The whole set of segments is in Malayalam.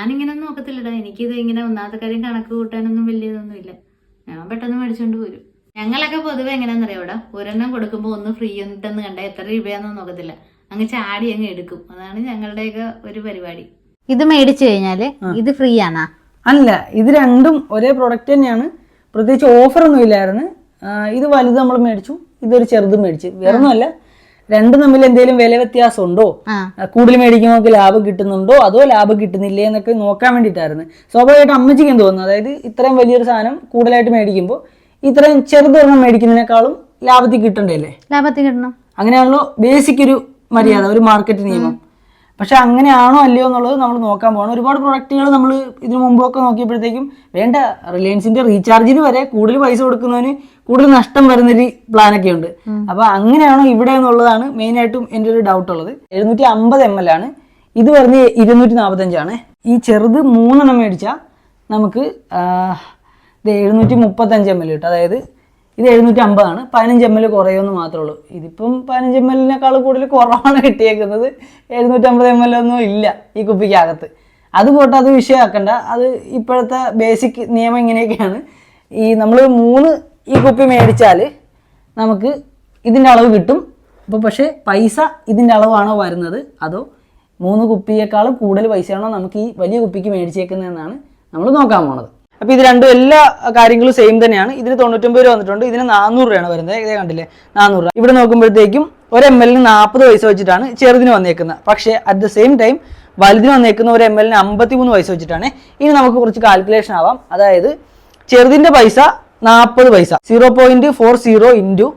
ഞാനിങ്ങനെ ഒന്നും നോക്കത്തില്ലടാ. എനിക്കിത് ഇങ്ങനെ ഒന്നാമത്തെ കാര്യം കണക്ക് കൂട്ടാനൊന്നും വലിയതൊന്നും ഇല്ല ഞാൻ പെട്ടെന്ന് മേടിച്ചോണ്ട് പോരും. ഞങ്ങളൊക്കെ പൊതുവെ എങ്ങനെയാണെന്നറിയാം ഇവിടെ ഒരെണ്ണം കൊടുക്കുമ്പോൾ ഒന്ന് ഫ്രീ ഉണ്ടെന്ന് കണ്ട എത്ര രൂപയാണെന്ന് നോക്കത്തില്ല. അങ്ങ് ചാടി അങ്ങ് എടുക്കും. അതാണ് ഞങ്ങളുടെയൊക്കെ ഒരു പരിപാടി. ഇത് മേടിച്ചു കഴിഞ്ഞാൽ ഇത് ഫ്രീ ആണാ? അല്ല ഇത് രണ്ടും ഒരേ പ്രൊഡക്റ്റ് തന്നെയാണ്. പ്രത്യേകിച്ച് ഓഫർ ഒന്നും ഇല്ലായിരുന്നു. ഇത് വലുത് നമ്മൾ മേടിച്ചു. ഇതൊരു ചെറുത് മേടിച്ചു. വേറൊന്നും ഒന്നുമല്ല രണ്ടും തമ്മിൽ എന്തെങ്കിലും വില വ്യത്യാസം ഉണ്ടോ കൂടുതൽ മേടിക്കുമ്പോൾ നമുക്ക് ലാഭം കിട്ടുന്നുണ്ടോ? അതോ ലാഭം കിട്ടുന്നില്ലേ എന്നൊക്കെ നോക്കാൻ വേണ്ടിയിട്ടായിരുന്നു. സ്വാഭാവികമായിട്ട് അമ്മച്ചിക്ക് എന്ത് തോന്നുന്നു? അതായത് ഇത്രയും വലിയൊരു സാധനം കൂടുതലായിട്ട് മേടിക്കുമ്പോൾ ഇത്രയും ചെറുതൊരെണ്ണം മേടിക്കുന്നതിനേക്കാളും ലാഭത്തിൽ കിട്ടണ്ടല്ലേ ലാഭത്തിൽ കിട്ടണം. അങ്ങനെയാണല്ലോ ബേസിക് ഒരു മര്യാദ ഒരു മാർക്കറ്റ് നിയമം. പക്ഷെ അങ്ങനെയാണോ അല്ലയോ എന്നുള്ളത് നമ്മൾ നോക്കാൻ പോകണം ഒരുപാട് പ്രൊഡക്റ്റുകൾ നമ്മൾ ഇതിനു മുമ്പൊക്കെ നോക്കിയപ്പോഴത്തേക്കും വേണ്ട റിലയൻസിന്റെ റീചാർജിന് വരെ കൂടുതൽ പൈസ കൊടുക്കുന്നതിന് കൂടുതൽ നഷ്ടം വരുന്നൊരു പ്ലാനൊക്കെ ഉണ്ട്. അപ്പൊ അങ്ങനെയാണോ ഇവിടെ എന്നുള്ളതാണ് മെയിൻ ആയിട്ടും എന്റെ ഒരു ഡൗട്ട് ഉള്ളത്. എഴുന്നൂറ്റി അമ്പത് എം എൽ ആണ്. ഇത് പറഞ്ഞ് ഇരുന്നൂറ്റി നാൽപ്പത്തഞ്ചാണ് ഈ ചെറുത് മൂന്നെണ്ണം മേടിച്ചാൽ നമുക്ക് ഇത് എഴുന്നൂറ്റി മുപ്പത്തഞ്ച് എം എൽ കിട്ടും. അതായത് ഇത് എഴുന്നൂറ്റി അമ്പതാണ് പതിനഞ്ച് എം എൽ കുറയുമെന്ന് മാത്രമേ ഉള്ളൂ. ഇതിപ്പം പതിനഞ്ച് എം എല്ലിനേക്കാൾ കൂടുതൽ കുറവാണ് കിട്ടിയേക്കുന്നത്. എഴുന്നൂറ്റമ്പത് എം എൽ ഒന്നും ഇല്ല ഈ കുപ്പിക്കകത്ത്. അത് പോട്ടെ അത് വിഷയമാക്കണ്ട. അത് ഇപ്പോഴത്തെ ബേസിക് നിയമം ഇങ്ങനെയൊക്കെയാണ്. ഈ നമ്മൾ മൂന്ന് ഈ കുപ്പി മേടിച്ചാൽ നമുക്ക് ഇതിന്റെ അളവ് കിട്ടും. അപ്പോൾ പക്ഷേ പൈസ ഇതിന്റെ അളവാണോ വരുന്നത്? അതോ മൂന്ന് കുപ്പിയേക്കാളും കൂടുതൽ പൈസയാണോ നമുക്ക് ഈ വലിയ കുപ്പിക്ക് മേടിച്ചേക്കുന്നതെന്നാണ് നമ്മൾ നോക്കാൻ പോണത്. അപ്പോൾ ഇത് രണ്ടും എല്ലാ കാര്യങ്ങളും സെയിം തന്നെയാണ്. ഇതിന് തൊണ്ണൂറ്റൊമ്പത് രൂപ വന്നിട്ടുണ്ട്. ഇതിന് നാനൂറ് രൂപയാണ് വരുന്നത്. ഇതേ കണ്ടില്ലേ? നാനൂറ് രൂപ. ഇവിടെ നോക്കുമ്പോഴത്തേക്കും ഒരു എം എല്ലിന് നാൽപ്പത് പൈസ വെച്ചിട്ടാണ് ചെറുതിന് വന്നേക്കുന്നത്. പക്ഷേ അറ്റ് ദ സെയിം ടൈം വലുതിന് വന്നേക്കുന്ന ഒരു എം എല്ലിന് അമ്പത്തി മൂന്ന് പൈസ വെച്ചിട്ടാണ്. ഇനി നമുക്ക് കുറച്ച് കാൽക്കുലേഷൻ ആവാം. അതായത് ചെറുതിന്റെ പൈസ നാൽപ്പത് പൈസ. Zero point four zero into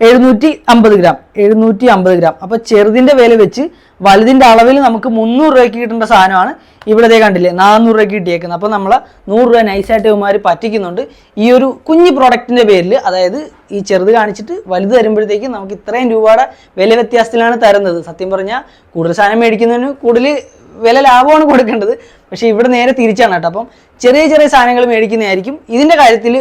എഴുന്നൂറ്റി അമ്പത് ഗ്രാം എഴുന്നൂറ്റി അമ്പത് ഗ്രാം അപ്പോൾ ചെറുതിന്റെ വില വെച്ച് വലുതിന്റെ അളവിൽ നമുക്ക് മുന്നൂറ് രൂപയ്ക്ക് കിട്ടേണ്ട സാധനമാണ് ഇവിടെ ദേ കണ്ടില്ലേ നാനൂറ് രൂപയ്ക്ക് കിട്ടിയേക്കുന്നത്. അപ്പോൾ നമ്മൾ നൂറ് രൂപ നൈസായിട്ട് ഇവന്മാർ പറ്റിക്കുന്നുണ്ട്. ഈ ഒരു കുഞ്ഞു പ്രോഡക്റ്റിന്റെ പേരിൽ അതായത് ഈ ചെറുത് കാണിച്ചിട്ട് വലുത് തരുമ്പോഴത്തേക്ക് നമുക്ക് ഇത്രയും രൂപയുടെ വില വ്യത്യാസത്തിലാണ് തരുന്നത്. സത്യം പറഞ്ഞാൽ കൂടുതൽ സാധനം മേടിക്കുന്നതിന് കൂടുതൽ വില ലാഭമാണ് കൊടുക്കേണ്ടത്. പക്ഷേ ഇവിടെ നേരെ തിരിച്ചാണ് കേട്ടോ. അപ്പം ചെറിയ ചെറിയ സാധനങ്ങൾ മേടിക്കുന്നതായിരിക്കും ഇതിന്റെ കാര്യത്തിൽ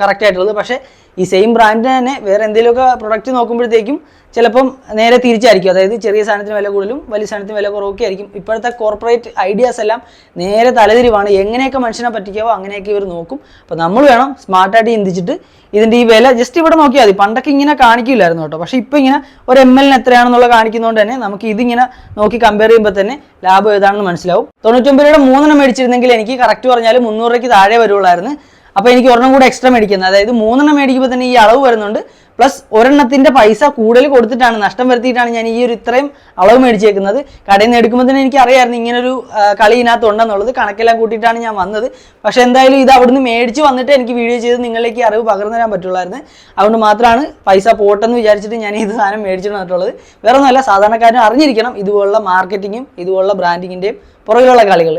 കറക്റ്റ് ആയിട്ടുള്ളത്. പക്ഷേ ഈ സെയിം ബ്രാൻഡിന് തന്നെ വേറെ എന്തെങ്കിലുമൊക്കെ പ്രൊഡക്റ്റ് നോക്കുമ്പോഴത്തേക്കും ചിലപ്പം നേരെ തിരിച്ചായിരിക്കും. അതായത് ചെറിയ സാധനത്തിന് വില കൂടുതലും വലിയ സാധനത്തിന് വില കുറവൊക്കെ ആയിരിക്കും. ഇപ്പോഴത്തെ കോർപ്പറേറ്റ് ഐഡിയാസ് എല്ലാം നേരെ തലതിരിവാണ്. എങ്ങനെയൊക്കെ മനുഷ്യനെ പറ്റിക്കാവോ അങ്ങനെയൊക്കെ ഇവർ നോക്കും. അപ്പോൾ നമ്മൾ വേണം സ്മാർട്ടായിട്ട് ചിന്തിച്ചിട്ട് ഇതിന്റെ ഈ വില ജസ്റ്റ് ഇവിടെ നോക്കിയാൽ മതി. പണ്ടൊക്കെ ഇങ്ങനെ കാണിക്കില്ലായിരുന്നു കേട്ടോ. പക്ഷേ ഇപ്പോൾ ഇങ്ങനെ ഒരു എം എല്ലിന് എത്രയാണെന്നുള്ള കാണിക്കുന്നതുകൊണ്ട് തന്നെ നമുക്ക് ഇതിങ്ങനെ നോക്കി കമ്പയർ ചെയ്യുമ്പോൾ തന്നെ ലാഭം ഏതാണെന്ന് മനസ്സിലാവും. തൊണ്ണൂറ്റൊമ്പത് രൂപയുടെ മൂന്നെണ്ണം മേടിച്ചിരുന്നെങ്കിൽ എനിക്ക് കറക്റ്റ് പറഞ്ഞാൽ മുന്നൂറ് രൂപയ്ക്ക് താഴെ വരുള്ളായിരുന്നു. അപ്പോൾ എനിക്ക് ഒരെണ്ണം കൂടെ എക്സ്ട്രാ മേടിക്കുന്നത് അതായത് മൂന്നെണ്ണം മേടിക്കുമ്പോൾ തന്നെ ഈ അളവ് വരുന്നുണ്ട്. പ്ലസ് ഒരെണ്ണത്തിന്റെ പൈസ കൂടുതൽ കൊടുത്തിട്ടാണ് നഷ്ടം വരുത്തിയിട്ടാണ് ഞാൻ ഈ ഒരു ഇത്രയും അളവ് മേടിച്ചേക്കുന്നത്. കടയിൽ നിന്ന് എടുക്കുമ്പോൾ തന്നെ എനിക്ക് അറിയായിരുന്നു ഇങ്ങനൊരു കളി ഇതിനകത്ത് ഉണ്ടെന്നുള്ളത്. കണക്കെല്ലാം കൂട്ടിയിട്ടാണ് ഞാൻ വന്നത്. പക്ഷെ എന്തായാലും ഇത് അവിടുന്ന് മേടിച്ച് വന്നിട്ട് എനിക്ക് വീഡിയോ ചെയ്ത് നിങ്ങളിലേക്ക് അറിവ് പകർന്നു തരാൻ പറ്റുള്ളായിരുന്നു. അതുകൊണ്ട് മാത്രമാണ് പൈസ പോട്ടെന്ന് വിചാരിച്ചിട്ട് ഞാൻ ഇത് സാധനം മേടിച്ചിട്ട് വന്നിട്ടുള്ളത്. വേറെ ഒന്നുമല്ല സാധാരണക്കാരും അറിഞ്ഞിരിക്കണം ഇതുപോലുള്ള മാർക്കറ്റിങ്ങും ഇതുപോലുള്ള ബ്രാൻഡിങ്ങിന്റെയും പുറകിലുള്ള കളികൾ